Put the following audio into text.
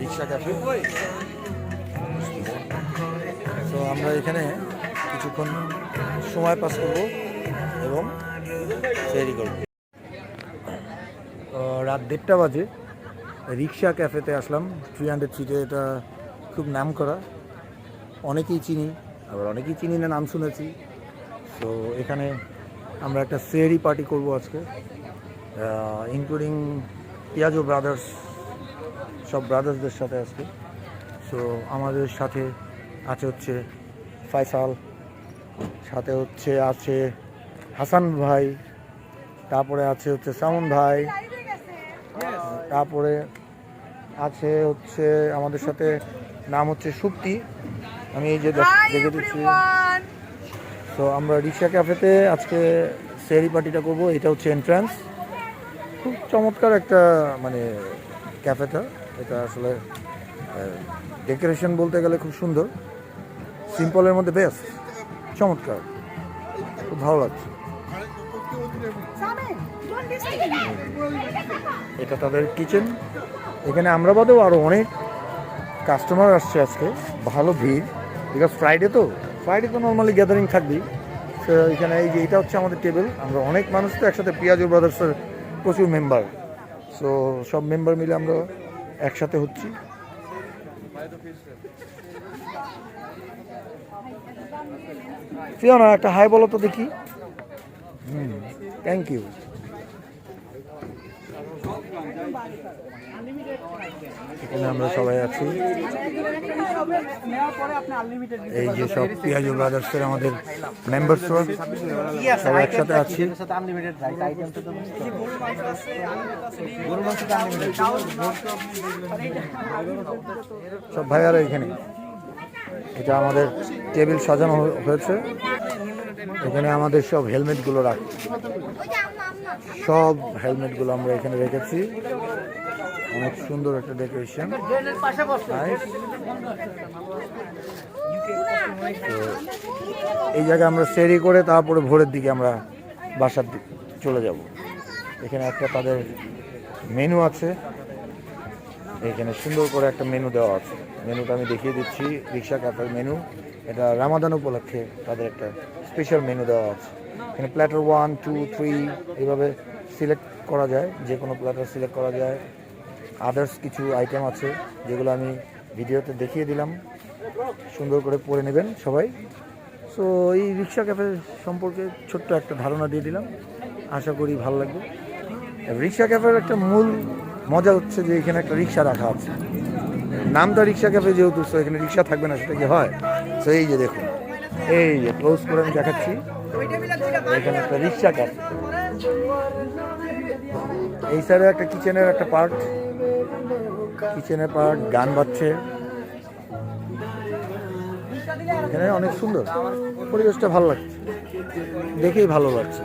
রিক্সা cafe. তো আমরা এখানে কিছুক্ষণ সময় পাস করব এবং তৈরি করব। রাত দেড়টা বাজে। রিক্সা ক্যাফেতে আসলাম। থ্রি হান্ড্রেড ফিটে এটা খুব নাম করা। অনেকেই চিনি, আবার অনেকেই চিনি না, নাম শুনেছি। তো এখানে আমরা একটা সেরি পার্টি করব আজকে। ইনক্লুডিং পিয়াজো ব্রাদার্স সব ব্রাদার্সদের সাথে আজকে। সো আমাদের সাথে আছে হচ্ছে ফাইসাল সাথে হচ্ছে আছে হাসান ভাই তারপরে আছে হচ্ছে সামন ভাই তারপরে আছে হচ্ছে আমাদের সাথে নাম হচ্ছে সুপ্তি। আমি এই যে দেখ- দিচ্ছি। তো আমরা রিক্সা ক্যাফেতে আজকে সেরি পার্টিটা করব। এটা হচ্ছে এন্ট্রান্স খুব চমৎকার একটা মানে ক্যাফেটা, এটা আসলে ডেকোরেশন বলতে গেলে খুব সুন্দর। সিম্পলের মধ্যে বেস্ট চমৎকার। খুব ভালো লাগছে। এটা তাদের কিচেন। এখানে আমরা বাদেও আরও অনেক কাস্টমার আসছে আজকে। ভালো ভিড়। বিকজ ফ্রাইডে তো ফ্রাইডে তো নর্মালি গ্যাদারিং থাকবেই। এখানে এই যে, এটা হচ্ছে আমাদের টেবিল আমরা অনেক মানুষ তো একসাথে পিয়াজু ব্রাদার্সের প্রচুর মেম্বার সো সব মেম্বার মিলে আমরা একসাথে হচ্ছি। ফিওনা, একটা হাই বলো তো দেখি। হুম থ্যাংক ইউ এখানে আমরা সবাই আছি। এই যে সব পিয়াজু ব্রাদার্সের আমাদের মেম্বার্স সবাই একসাথে আছি। সব ভাইয়ারা এখানে। এটা আমাদের টেবিল সাজানো হয়েছে। এখানে আমাদের সব হেলমেটগুলো রাখ সব হেলমেটগুলো আমরা এখানে রেখেছি। অনেক সুন্দর একটা ডেকোরেশন এই জায়গায় আমরা সেরি করে তারপরে ভোরের দিকে আমরা বাসার দিকে চলে যাব। এখানে একটা তাদের মেনু আছে। এখানে সুন্দর করে একটা মেনু দেওয়া আছে। মেনুটা আমি দেখিয়ে দিচ্ছি রিক্সা ক্যাফের মেনু এটা রামাদান উপলক্ষে তাদের একটা স্পেশাল মেনু দেওয়া আছে। এখানে প্ল্যাটার ওয়ান টু থ্রি এইভাবে সিলেক্ট করা যায়। যে কোনো প্ল্যাটার সিলেক্ট করা যায়। আদার্স কিছু আইটেম আছে, যেগুলো আমি ভিডিওতে দেখিয়ে দিলাম। সুন্দর করে পড়ে নেবেন সবাই। সো এই রিক্সা ক্যাফে সম্পর্কে ছোট্ট একটা ধারণা দিয়ে দিলাম। আশা করি ভালো লাগবে। রিক্সা ক্যাফের একটা মূল মজা হচ্ছে যে এখানে একটা রিক্সা রাখা আছে। নামটা রিক্সা ক্যাফে যেহেতু সো এখানে রিক্সা থাকবে না, সেটা কি হয়? সো এই যে দেখুন, এই যে ক্লোজ করে আমি দেখাচ্ছি। এখানে একটা রিক্সা ক্যাফে এই সাইডে একটা কিচেনের একটা পার্ট কিচেনের পার্ট গান বাজছে। এখানে অনেক সুন্দর। পরিবেশটা ভালো লাগছে। দেখেই ভালো লাগছে